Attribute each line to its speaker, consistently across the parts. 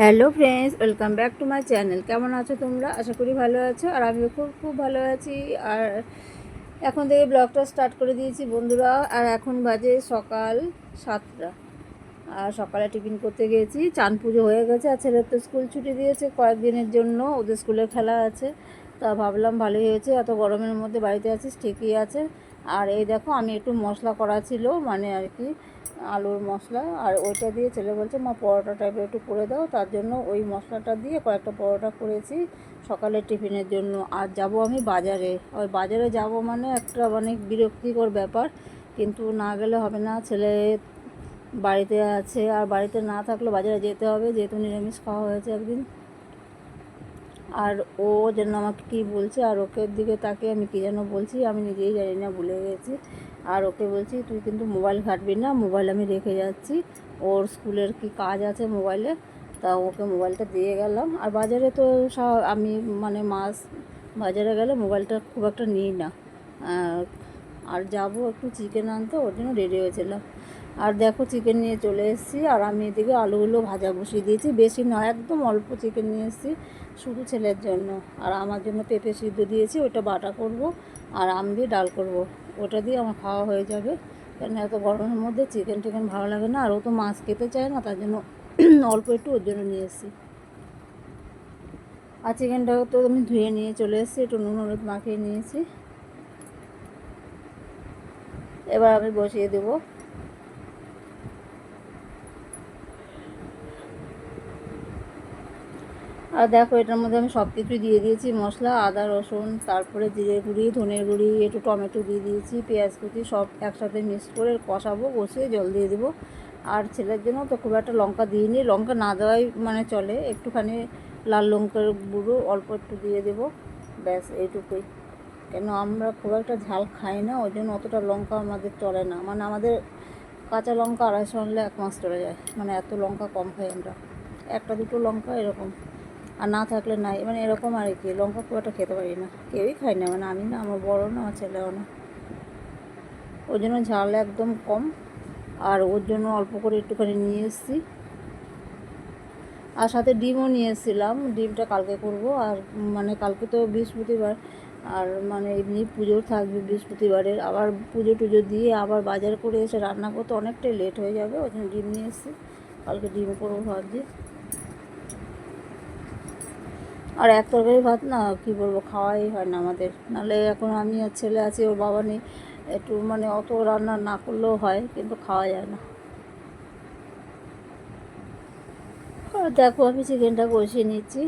Speaker 1: Hello friends, welcome back to my channel. কেমন আছো তোমরা? আশা করি ভালো আছো, আর আমিও খুব খুব ভালো আছি। আর এখন থেকে ব্লগটা স্টার্ট করে দিয়েছি বন্ধুরা। আর এখন বাজে সকাল সাতটা। আর সকালে টিফিন করতে গিয়েছি। চান পুজো হয়ে গেছে, আর ছেলের তো স্কুল ছুটি দিয়েছে কয়েকদিনের জন্য। ওদের স্কুলে খেলা আছে। তা ভাবলাম ভালোই হয়েছে, এত গরমের মধ্যে বাড়িতে আছিস, ঠিকই আছে। আর এই দেখো, আমি একটু মশলা করা ছিল মানে আর কি। আলুর মশলা, আর ওইটা দিয়ে ছেলে বলছে, মা, পরোটা টাইপের একটু করে দাও। তার জন্য ওই মশলাটা দিয়ে কয়েকটা পরোটা করেছি সকালের টিফিনের জন্য। আর যাব আমি বাজারে। ওই বাজারে যাব মানে একটা অনেক বিরক্তিকর ব্যাপার। কিন্তু না গেলে হবে না, ছেলে বাড়িতে আছে। আর বাড়িতে না থাকলে বাজারে যেতে হবে, যেহেতু নিরামিষ খাওয়া হয়েছে একদিন। আর ও যেন আমাকে কী বলছে, আর ওকে দিকে তাকে আমি কী যেন বলছি, আমি নিজেই জানি না, ভুলে গেছি। আর ওকে বলছি, তুই কিন্তু মোবাইল ঘাটবি না, মোবাইল আমি রেখে যাচ্ছি। ওর স্কুলের কি কাজ আছে মোবাইলে? তা ওকে মোবাইলটা দিয়ে গেলাম। আর বাজারে তো আমি মানে মাছ বাজারে গেলে মোবাইলটা খুব একটা নিই না। আর যাব একটু চিকেন আনতে, ওর জন্য রেডি হয়েছিলাম। আর দেখো চিকেন নিয়ে চলে এসেছি। আর আমি এদিকে আলুগুলো ভাজা বসিয়ে দিয়েছি। বেশি নয়, একদম অল্প চিকেন নিয়ে এসেছি শুধু ছেলের জন্য। আর আমার জন্য পেঁপে সিদ্ধ দিয়েছি, ওটা বাটা করব আর আম দিয়ে ডাল করব। ওটা দিয়ে আমার খাওয়া হয়ে যাবে। কেন এত গরমের মধ্যে চিকেন টিকেন ভালো লাগে না? আর ও তো মাছ খেতে চায় না, তার জন্য অল্প একটু ওর জন্য নিয়ে এসেছি। আর চিকেনটাও তো আমি ধুয়ে নিয়ে চলে এসেছি, একটু নুন হলুদ মাখিয়ে নিয়েছি। এবার আমি বসিয়ে দেবো। আর দেখো, এটার মধ্যে আমি সব কিছু দিয়ে দিয়েছি, মশলা, আদা, রসুন, তারপরে জিরে গুঁড়ি ধনের গুঁড়ি, একটু টমেটো দিয়ে দিয়েছি, পেঁয়াজ কুচি, সব একসাথে মিক্স করে কষাবো, কষিয়ে জল দিয়ে দেবো। আর ছেলের জন্য তো খুব একটা লঙ্কা দিইনি, লঙ্কা না দেওয়াই মানে চলে, একটুখানি লাল লঙ্কার গুঁড়ো অল্প একটু দিয়ে দেবো, ব্যাস এইটুকুই। কেন আমরা খুব একটা ঝাল খাই না, ওই জন্য অতটা লঙ্কা আমাদের চলে না মানে আমাদের কাঁচা লঙ্কা আড়াইশো আনলে এক মাস চলে যায় মানে এত লঙ্কা কম খাই আমরা। একটা দুটো লঙ্কা এরকম। আর না থাকলে নাই। মানে এরকম আর কি, লঙ্কা খুব একটা খেতে পারি না। কেউই খাই না মানে আমি না, আমার বড় না, আমার ছেলেও না। ওই জন্য ঝাল একদম কম। আর ওর জন্য অল্প করে একটুখানি নিয়ে এসেছি। আর সাথে ডিমও নিয়ে এসেছিলাম। ডিমটা কালকে করব। আর মানে কালকে তো বৃহস্পতিবার। আর মানে এমনি পুজো থাকবে বৃহস্পতিবারের আবার পুজো টুজো দিয়ে আবার বাজার করে এসে রান্না করতে অনেকটাই লেট হয়ে যাবে। ওই জন্য ডিম নিয়ে এসেছি। কালকে ডিম করব ভাবছি। আর এক তরকারি ভাত না, কী বলব, খাওয়াই হয় না আমাদের। নাহলে এখন আমি আর ছেলে আছি, ওর বাবা নেই, একটু মানে অত রান্না না করলেও হয়, কিন্তু খাওয়া যায় না। আর দেখো, আমি চিকেনটা কষিয়ে নিচ্ছি।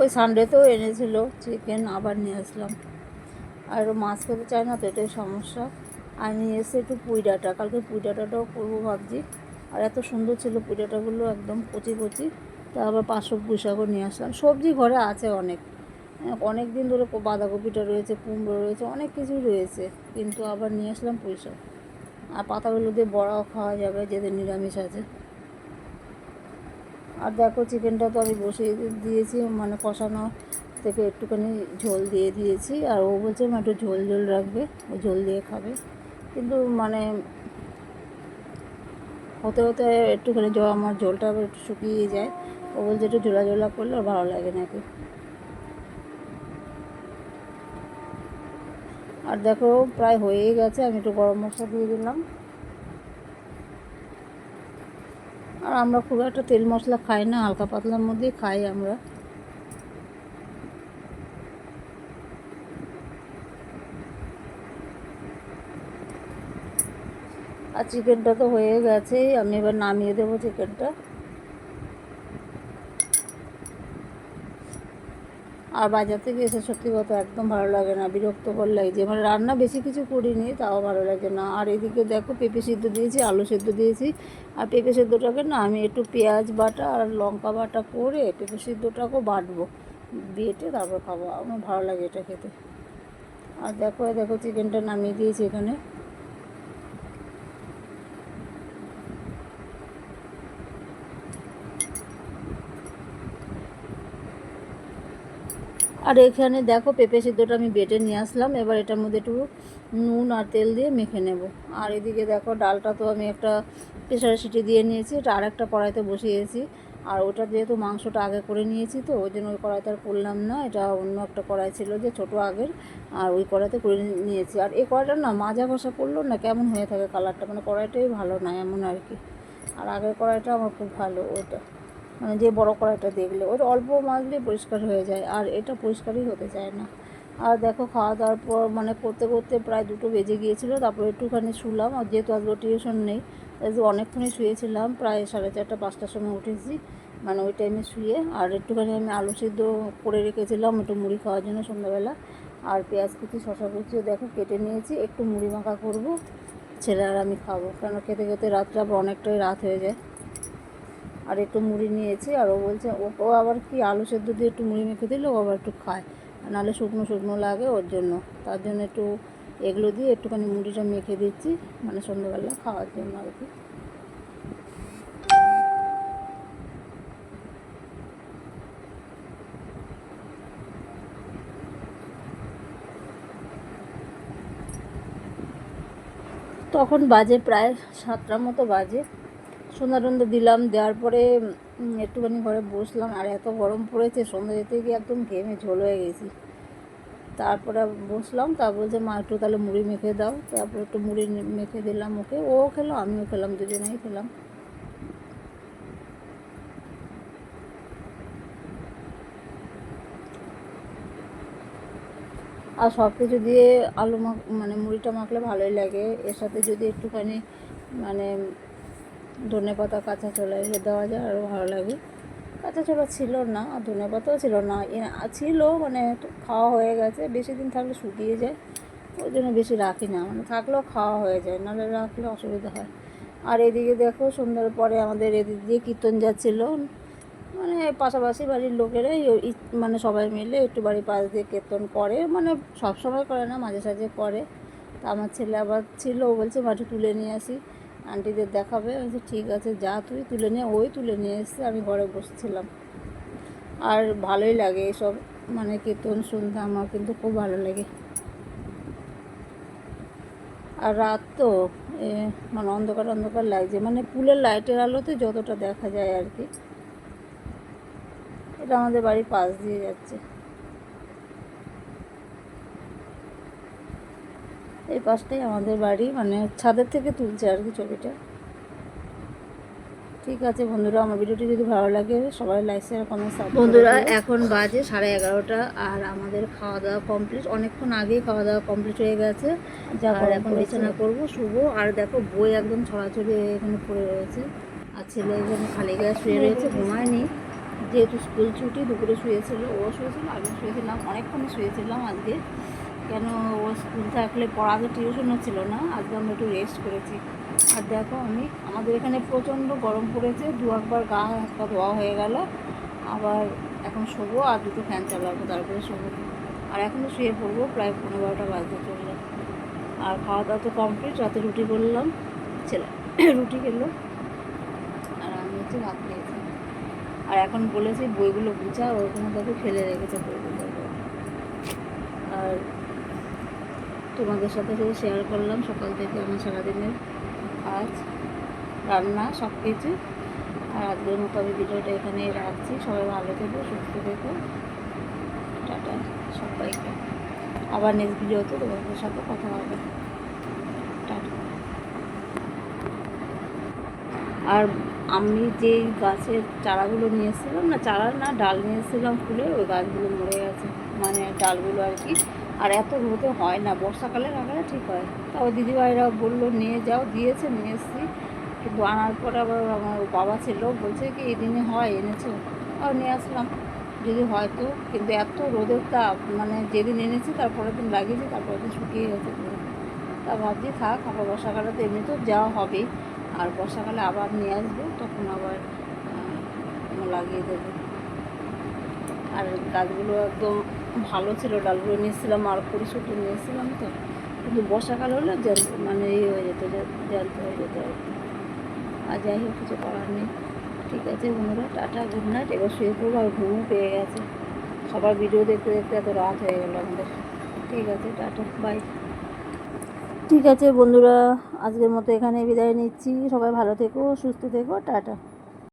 Speaker 1: ওই সানডেতেও এনেছিল, চিকেন আবার নিয়ে আসলাম। আর মাছ খেতে চায় না, তো এটাই সমস্যা। আর নিয়ে এসে একটু পুঁই ডাঁটা কালকে পুঁই ডাঁটাটাও করব ভাবছি। আর এত সুন্দর ছিল পুঁই ডাঁটাগুলো একদম কচি কচি। তা আবার পাঁচশো পুঁই শাকও নিয়ে আসলাম। সবজি ঘরে আছে অনেক। হ্যাঁ, অনেক দিন ধরে বাঁধাকপিটা রয়েছে কুমড়ো রয়েছে অনেক কিছুই রয়েছে। কিন্তু আবার নিয়ে আসলাম পুঁই শাক। আর পাতাগুলো দিয়ে বড়াও খাওয়া যাবে যেদের নিরামিষ আছে। আর দেখো চিকেনটা তো আমি বসিয়ে দিয়েছি মানে কষানো থেকে একটুখানি ঝোল দিয়ে দিয়েছি। আর ও বলছে মা একটু ঝোল ঝোল রাখবে ও ঝোল দিয়ে খাবে। কিন্তু মানে হতে হতে একটুখানি জল আমার ঝোলটা আবার একটু শুকিয়ে যায়। ও বলছে একটু ঝোলা ঝোলা করলে ওর ভালো লাগে নাকি। আর দেখো, প্রায় হয়েই গেছে, আমি একটু গরম মশলা দিয়ে দিলাম। আর আমরা খুব একটা তেল মশলা খাই না, হালকা পাতলার মধ্যেই খাই আমরা। আর চিকেনটা তো হয়ে গেছে, আমি এবার নামিয়ে দেবো চিকেনটা আর বাজার থেকে এসে সত্যি কথা একদম ভালো লাগে না বিরক্ত বিরক্তকর লাগছে। মানে রান্না বেশি কিছু করিনি, তাও ভালো লাগে না। আর এদিকে দেখো পেঁপে সিদ্ধ দিয়েছি, আলু সিদ্ধ দিয়েছি। আর পেঁপে সিদ্ধটাকে না আমি একটু পেঁয়াজ বাটা আর লঙ্কা বাটা করে পেঁপে সিদ্ধটাকেও বাটবো। বেটে তারপর খাব, আমার ভালো লাগে এটা খেতে। আর দেখো দেখো চিকেনটা নামিয়ে দিয়েছি এখানে। আর এখানে দেখো পেঁপে সিদ্ধটা আমি বেটে নিয়ে আসলাম। এবার এটার মধ্যে একটু নুন আর তেল দিয়ে মেখে নেব। আর এদিকে দেখো ডালটা তো আমি একটা প্রেশারে সিটি দিয়ে নিয়েছি। এটা আরেকটা কড়াইতে বসিয়েছি। আর ওটা যেহেতু মাংসটা আগে করে নিয়েছি তো, ওই জন্য ওই কড়াইতে আর করলাম না। এটা অন্য একটা কড়াই ছিল যে ছোটো আগের। আর ওই কড়াইতে করে নিয়েছি। আর এই কড়াইটা না মাজা ঘষা করল না কেমন হয়ে থাকে কালারটা? মানে কড়াইটাই ভালো না এমন আর কি। আর আগের কড়াইটা আমার খুব ভালো ওটা। মানে যে বড় কড়াইটা দেখলে, ওটা অল্প মাজলে পরিষ্কার হয়ে যায়, আর এটা পরিষ্কারই হতে চায় না। আর দেখো খাওয়া দাওয়ার পর মানে করতে করতে প্রায় দুটো বেজে গিয়েছিল, তারপর একটুখানি শুলাম, আর যেহেতু আজকে টিউশন নেই আজকে অনেকক্ষণই শুয়েছিলাম, প্রায় সাড়ে চারটা, পাঁচটার সময় উঠেছি মানে ওই টাইমে শুয়ে, আর একটুখানি আমি আলু সিদ্ধ করে রেখেছিলাম, একটু মুড়ি খাওয়ার জন্য সন্ধ্যাবেলা, আর পেঁয়াজ কুচি শশা কুচিও দেখো কেটে নিয়েছি, একটু মুড়ি মাখা করব ছেলে আর আমি খাব, কেন খেতে খেতে রাত্রে আবার অনেকটাই রাত হয়ে যায়। আর একটু মুড়ি নিয়েছি, আর ও বলছে, ও আবার কি আলু সেদ্ধ দিয়ে একটু মুড়ি মেখে দিলে ও আবার একটু খায়। নাহলে শুকনো শুকনো লাগে ওর জন্য। তার জন্য একটু এগুলো দিয়ে একটুখানি মুড়িটা মেখে দিচ্ছি মানে সন্ধ্যাবেলা খাওয়ার জন্য আর কি। তখন বাজে প্রায় সাতটার মতো বাজে। সন্ধ্যা টন্ধা দিলাম, দেওয়ার পরে একটুখানি ঘরে বসলাম, আর এত গরম পড়েছে, সন্ধ্যা যেতে গিয়ে একদম ঘেমে ঝোল হয়ে গেছি। তারপরে বসলাম, তা বলছে, মা, একটু তাহলে মুড়ি মেখে দাও। তারপরে একটু মুড়ি মেখে দিলাম ওকে, ও খেলো, আমিও খেলাম, দুজনেই খেলাম। আর সব কিছু দিয়ে আলু মানে মুড়িটা মাখলে ভালোই লাগে। এর সাথে যদি একটুখানি মানে ধনে পাতা কাঁচা এসে দেওয়া যায় আরও ভালো লাগে। কাঁচা ছোলা ছিল না, আর ধনে পাতাও ছিল না। ছিল মানে খাওয়া হয়ে গেছে, বেশি দিন থাকলে শুকিয়ে যায়। ওই জন্য বেশি রাখি না মানে থাকলেও খাওয়া হয়ে যায়, নাহলে রাখলে অসুবিধা হয়। আর এদিকে দেখো, সন্ধ্যার পরে আমাদের এদিক দিয়ে কীর্তন যাচ্ছিল। মানে পাশাপাশি বাড়ির লোকেরাই মানে সবাই মিলে একটু বাড়ির পাশ দিয়ে কীর্তন করে মানে সব সময় করে না, মাঝে সাঝে করে। তা আমার ছেলে আবার ছিল বলছে, মাঠে তুলে নিয়ে আসি। আন্টিদের দেখাবে। আমি ঠিক আছে, যা তুই, তুলে নিয়ে ওই তুলে নিয়ে এসছে আমি ঘরে বসছিলাম। আর ভালোই লাগে এসব মানে কীর্তন শুনতে আমার কিন্তু খুব ভালো লাগে। আর রাত তো মানে অন্ধকার অন্ধকার লাগছে। মানে পুলের লাইটের আলোতে যতটা দেখা যায় আর কি। এটা আমাদের বাড়ির পাশ দিয়ে যাচ্ছে। এই পাশটাই আমাদের বাড়ি মানে ছাদের থেকে তুলছে আর কি ছবিটা। ঠিক আছে বন্ধুরা আমার ভিডিওটি যদি ভালো লাগে সবাই লাইক শেয়ার কমেন্ট বন্ধুরা এখন বাজে সাড়ে এগারোটা আর আমাদের খাওয়া দাওয়া কমপ্লিট অনেকক্ষণ আগেই খাওয়া দাওয়া কমপ্লিট হয়ে গেছে।
Speaker 2: যা
Speaker 1: আর এখন। বিছানা করব শুভ আর দেখো বই একদম ছড়াছড়ি এখানে পড়ে রয়েছে। আর ছেলে এখানে খালি গায়ে শুয়ে রয়েছে ঘুমায়নি। যেহেতু স্কুল ছুটি দুপুরে শুয়েছিল ও শুয়েছিল আমি শুয়েছিলাম অনেকক্ষণ শুয়েছিলাম আজকে। কেন ও স্কুল থাকলে পড়াতে টিউশনও ছিল না? আজকে আমরা একটু রেস্ট করেছি। আর দেখো আমি, আমাদের এখানে প্রচণ্ড গরম পড়েছে, দু একবার গা হাত পা ধোয়া হয়ে গেল। আবার এখন শোবো আর দুটো ফ্যান চালাবো, তারপরে শোবো। আর এখনও শুয়ে পড়ব, প্রায় পনেরো বারোটা বাজতে চলল। আর খাওয়া দাওয়া তো কমপ্লিট রাতে রুটি করলাম ছেলে রুটি খেলো। আর আমি হচ্ছে ভাত খেয়েছি। আর এখন বলেছি বইগুলো গুছা ওরকম দেখো ফেলে রেখেছে বইগুলো। আর তোমাদের সাথে সাথে শেয়ার করলাম সকাল থেকে আমার সারাদিনের কাজ, রান্না সব কিছু আর আজকের মতো আমি ভিডিওটা এখানেই রাখছি। সবাই ভালো থেকো, সুস্থ থেকো। টাটা সবাইকে। আবার নেক্সট ভিডিওতে তোমাদের সাথে কথা হবে। টাটা। আর আমি যেই গাছের চারাগুলো নিয়ে এসেছিলাম না, চারা না, ডাল নিয়ে এসেছিলাম ফুলে, ওই গাছগুলো মরে গেছে। মানে ডালগুলো আর কি আর এত রোদে হয় না, বর্ষাকালে লাগালে ঠিক হয়। তাও দিদিভাইরা বলল, নিয়ে যাও। দিয়েছে, নিয়ে এসেছি। কিন্তু আনার পরে আবার আমার বাবা ছিল, বলছে কি, এই দিনে হয়, এনেছো? তাও নিয়ে আসলাম। যদি হয়তো কিন্তু এত রোদের তাপ মানে যেদিন এনেছি তারপরের দিন লাগিয়েছি তারপরের দিন শুকিয়ে গেছে তা ভাবছি, থাক, আবার বর্ষাকালে তো এমনিতেও যাওয়া হবেই আর বর্ষাকালে আবার নিয়ে আসব, তখন আবার লাগিয়ে দেবো। আর গাছগুলো একদম ভালো ছিল ডালগুলো নিয়েছিলাম, আর পরিশুটি নিয়েছিলাম তো। কিন্তু বর্ষাকাল হলে জ্যান্ত মানে ইয়ে হয়ে যেত, জ্যা- জ্যান্ত হয়ে যেত আর কি। আর যাই হোক, কিছু করার নেই। ঠিক আছে বন্ধুরা, টাটা গুড নাইট এবার শুয়ে পড়ব আর ঘুমও পেয়ে গেছে। সবার ভিডিও দেখতে দেখতে এত রাত হয়ে গেল আমাদের। ঠিক আছে, টাটা বাই ঠিক আছে বন্ধুরা, আজকের মতো এখানে বিদায় নিচ্ছি। সবাই ভালো থেকো, সুস্থ থেকো, টাটা।